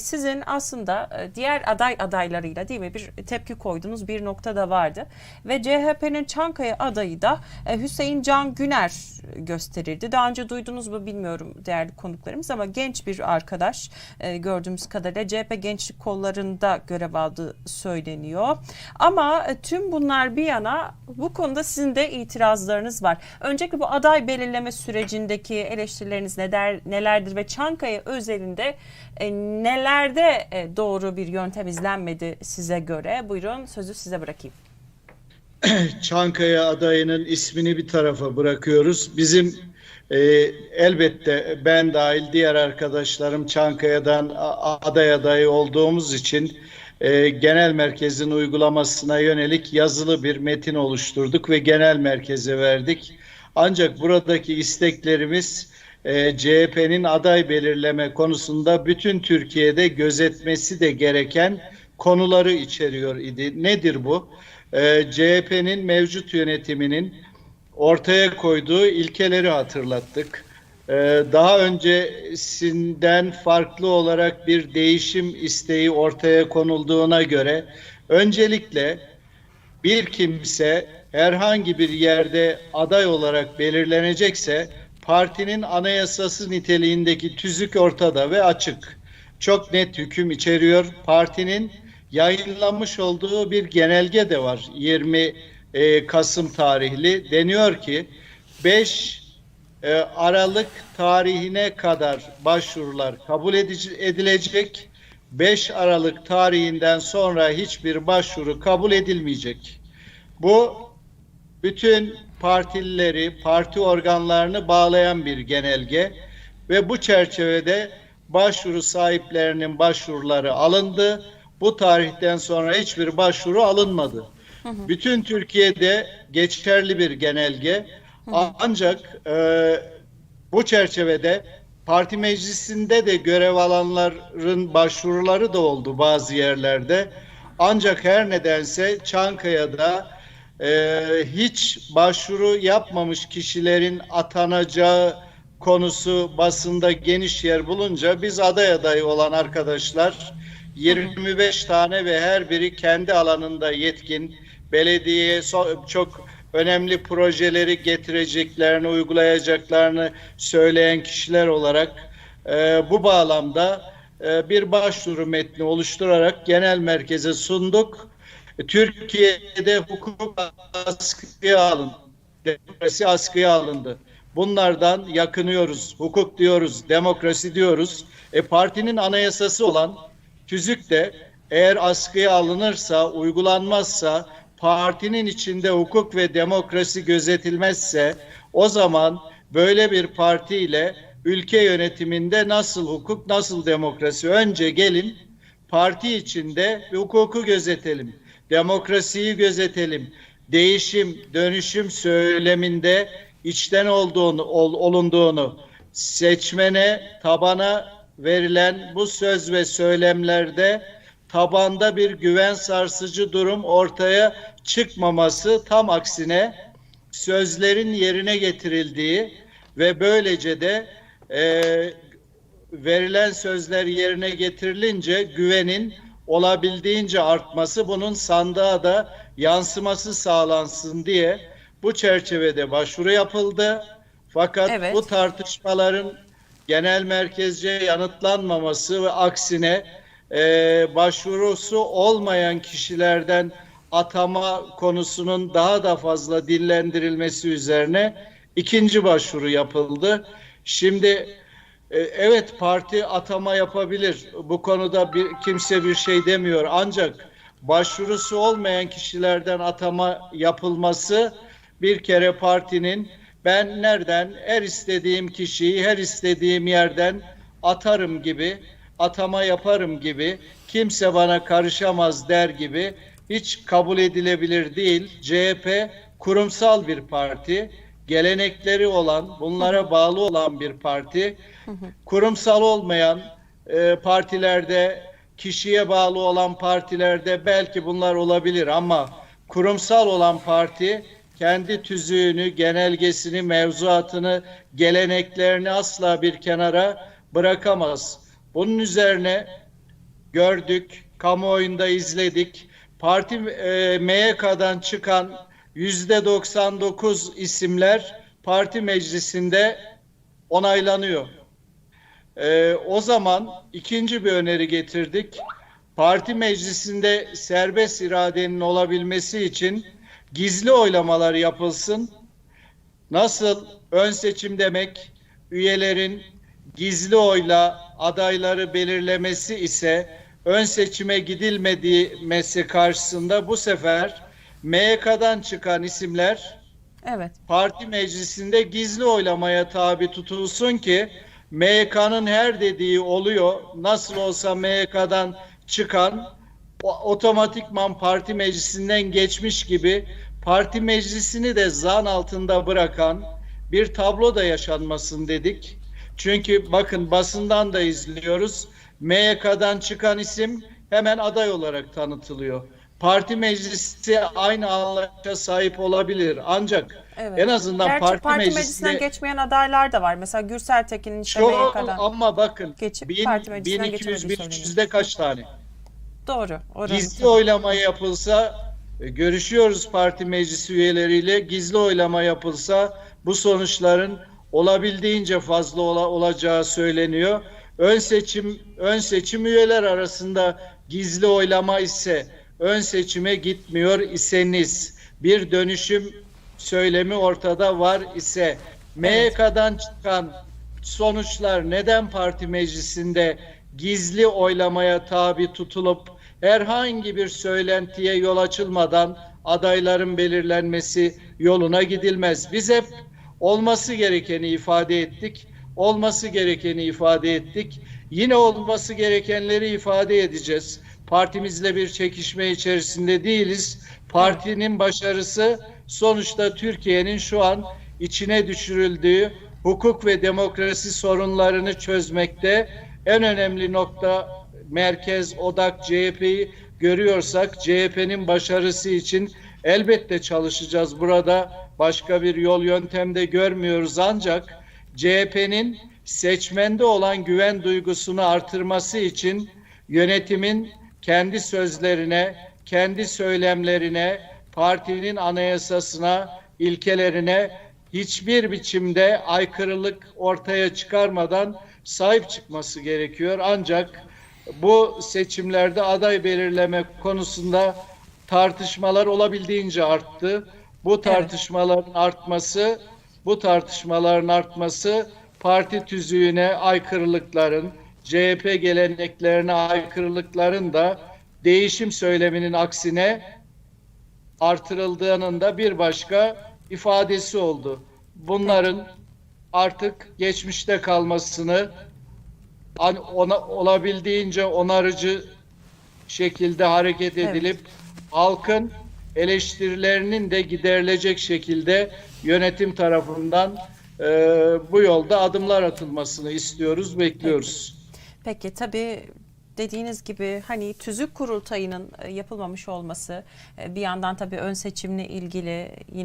Sizin aslında e, diğer aday adaylarıyla değil mi bir tepki koyduğunuz bir nokta da vardı. Ve CHP'nin Çankaya adayı da e, Hüseyin Can Güner gösterildi. Daha önce duydunuz mu bilmiyorum değerli konuklarımız ama genç bir arkadaş e, gördüğümüz kadarıyla CHP gençlik kollarında görev aldığı söyleniyor. Ama tüm bunlar bir yana bu konuda sizin de itirazlarınız var. Öncelikle bu aday belirleme sürecindeki eleştirileriniz neler, nelerdir ve Çankaya özelinde e, nelerde e, doğru bir yöntem izlenmedi size göre? Buyurun sözü size bırakayım. Çankaya adayının ismini bir tarafa bırakıyoruz. Bizim e, elbette ben dahil diğer arkadaşlarım Çankaya'dan aday adayı olduğumuz için e, genel merkezin uygulamasına yönelik yazılı bir metin oluşturduk ve genel merkeze verdik. Ancak buradaki isteklerimiz e, CHP'nin aday belirleme konusunda bütün Türkiye'de gözetmesi de gereken konuları içeriyor idi. Nedir bu? E, CHP'nin mevcut yönetiminin ortaya koyduğu ilkeleri hatırlattık. Ee, Daha öncesinden farklı olarak bir değişim isteği ortaya konulduğuna göre öncelikle bir kimse herhangi bir yerde aday olarak belirlenecekse partinin anayasası niteliğindeki tüzük ortada ve açık. Çok net hüküm içeriyor. Partinin yayınlanmış olduğu bir genelge de var. 20 e, Kasım tarihli. Deniyor ki 5 e, Aralık tarihine kadar başvurular kabul edici- edilecek. 5 Aralık tarihinden sonra hiçbir başvuru kabul edilmeyecek. Bu bütün partilileri, parti organlarını bağlayan bir genelge ve bu çerçevede başvuru sahiplerinin başvuruları alındı. Bu tarihten sonra hiçbir başvuru alınmadı. Bütün Türkiye'de geçerli bir genelge. Ancak e, bu çerçevede parti meclisinde de görev alanların başvuruları da oldu bazı yerlerde. Ancak her nedense Çankaya'da e, hiç başvuru yapmamış kişilerin atanacağı konusu basında geniş yer bulunca biz aday adayı olan arkadaşlar 25 tane ve her biri kendi alanında yetkin belediyeye so- çok önemli projeleri getireceklerini uygulayacaklarını söyleyen kişiler olarak e, bu bağlamda e, bir başvuru metni oluşturarak genel merkeze sunduk. Türkiye'de hukuk askıya alındı. Demokrasi askıya alındı. Bunlardan yakınıyoruz. Hukuk diyoruz, demokrasi diyoruz. E, partinin anayasası olan tüzük de eğer askıya alınırsa, uygulanmazsa, partinin içinde hukuk ve demokrasi gözetilmezse o zaman böyle bir partiyle ülke yönetiminde nasıl hukuk, nasıl demokrasi? Önce gelin parti içinde hukuku gözetelim, demokrasiyi gözetelim, değişim, dönüşüm söyleminde içten olduğunu, ol- olunduğunu, seçmene, tabana verilen bu söz ve söylemlerde tabanda bir güven sarsıcı durum ortaya çıkmaması tam aksine sözlerin yerine getirildiği ve böylece de e, verilen sözler yerine getirilince güvenin olabildiğince artması bunun sandığa da yansıması sağlansın diye bu çerçevede başvuru yapıldı. Fakat Evet. bu tartışmaların genel merkezce yanıtlanmaması ve aksine e, başvurusu olmayan kişilerden atama konusunun daha da fazla dillendirilmesi üzerine ikinci başvuru yapıldı. Şimdi evet parti atama yapabilir. Bu konuda bir kimse bir şey demiyor. Ancak başvurusu olmayan kişilerden atama yapılması bir kere partinin ben nereden her istediğim kişiyi her istediğim yerden atarım gibi, atama yaparım gibi, kimse bana karışamaz der gibi hiç kabul edilebilir değil. CHP kurumsal bir parti, gelenekleri olan, bunlara bağlı olan bir parti. Kurumsal olmayan e, partilerde, kişiye bağlı olan partilerde belki bunlar olabilir ama kurumsal olan parti kendi tüzüğünü, genelgesini, mevzuatını, geleneklerini asla bir kenara bırakamaz. Bunun üzerine gördük, kamuoyunda izledik. Parti e, MYK'dan çıkan yüzde 99 isimler parti meclisinde onaylanıyor. Ee, o zaman ikinci bir öneri getirdik. Parti meclisinde serbest iradenin olabilmesi için gizli oylamalar yapılsın. Nasıl ön seçim demek üyelerin gizli oyla adayları belirlemesi ise ön seçime gidilmediği karşısında bu sefer MYK'dan çıkan isimler Evet. parti meclisinde gizli oylamaya tabi tutulsun ki MYK'nın her dediği oluyor. Nasıl olsa MYK'dan çıkan otomatikman parti meclisinden geçmiş gibi parti meclisini de zan altında bırakan bir tablo da yaşanmasın dedik. Çünkü bakın basından da izliyoruz. MYK'dan çıkan isim hemen aday olarak tanıtılıyor. Parti meclisi aynı anlayışa sahip olabilir. Ancak Evet. en azından Gerçi parti, parti, meclisinden geçmeyen adaylar da var. Mesela Gürsel Tekin'in işte çok MYK'dan. ama bakın geçip bin- parti meclisinden 1200 geçemediği 1300'de kaç tane? Doğru. Oranı Gizli oylama yapılsa e, görüşüyoruz parti meclisi üyeleriyle. Gizli oylama yapılsa bu sonuçların olabildiğince fazla ola- olacağı söyleniyor. Ön seçim ön seçim üyeler arasında gizli oylama ise ön seçime gitmiyor iseniz bir dönüşüm söylemi ortada var ise MYK'dan çıkan sonuçlar neden parti meclisinde gizli oylamaya tabi tutulup herhangi bir söylentiye yol açılmadan adayların belirlenmesi yoluna gidilmez. Biz hep olması gerekeni ifade ettik. Olması gerekeni ifade ettik. Yine olması gerekenleri ifade edeceğiz. Partimizle bir çekişme içerisinde değiliz. Partinin başarısı sonuçta Türkiye'nin şu an içine düşürüldüğü hukuk ve demokrasi sorunlarını çözmekte en önemli nokta merkez odak CHP'yi görüyorsak CHP'nin başarısı için elbette çalışacağız. Burada başka bir yol yöntemde görmüyoruz ancak CHP'nin seçmende olan güven duygusunu artırması için yönetimin kendi sözlerine, kendi söylemlerine, partinin anayasasına, ilkelerine hiçbir biçimde aykırılık ortaya çıkarmadan sahip çıkması gerekiyor. Ancak bu seçimlerde aday belirleme konusunda tartışmalar olabildiğince arttı. Bu tartışmaların artması, bu tartışmaların artması parti tüzüğüne aykırılıkların, CHP geleneklerine aykırılıkların da değişim söyleminin aksine artırıldığının da bir başka ifadesi oldu. Bunların artık geçmişte kalmasını ona, olabildiğince onarıcı şekilde hareket Evet. edilip halkın eleştirilerinin de giderilecek şekilde yönetim tarafından bu yolda adımlar atılmasını istiyoruz, bekliyoruz. Peki tabii dediğiniz gibi hani tüzük kurultayının e, yapılmamış olması e, bir yandan tabii ön seçimle ilgili yine